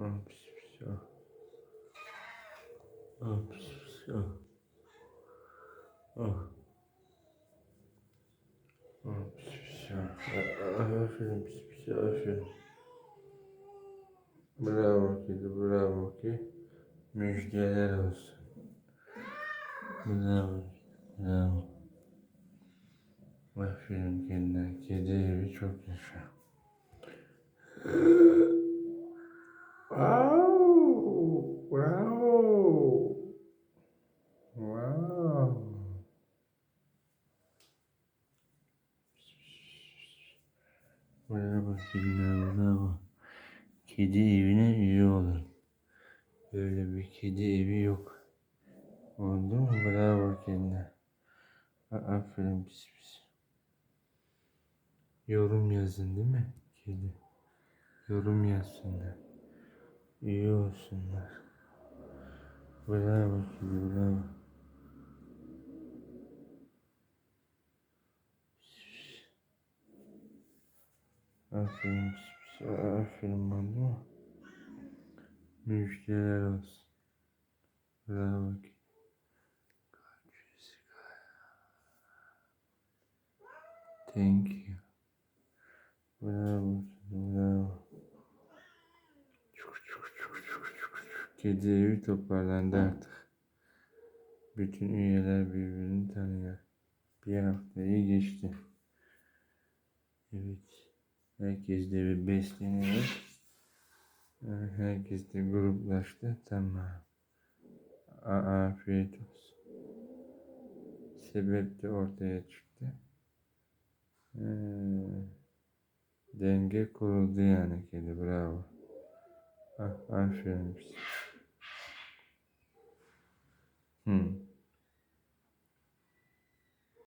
Ah. Ah, ah, Aferin pis pis aferin. Bravo kedi bravo ki. Müjdeler olsun. Bravo. Bravo. Aferin kendine. Kedi evi çok yaşa. Kediler bravo. Kedi evine üye olun. Böyle bir kedi evi yok. Oldu mu? Bravo kendine. Aferin pis pis. Yorum yazın değil mi? Kedi. Yorum yazsınlar. İyi olsunlar. Bravo kedi bravo. Aferin. Aferin bana değil mi? Müjdeler olsun. Bravo. Thank you. Bravo, bravo. Çuk çuk çuk çuk çuk çuk. Kedi evi toparlandı artık. Bütün üyeler birbirini tanıyor. Bir haftayı geçti. Evet. Herkes de bir besleniyor. Herkes de gruplaştı. Tamam. Afiyet olsun. Sebep de ortaya çıktı. Denge kuruldu yani kedi bravo. Ah, aferin.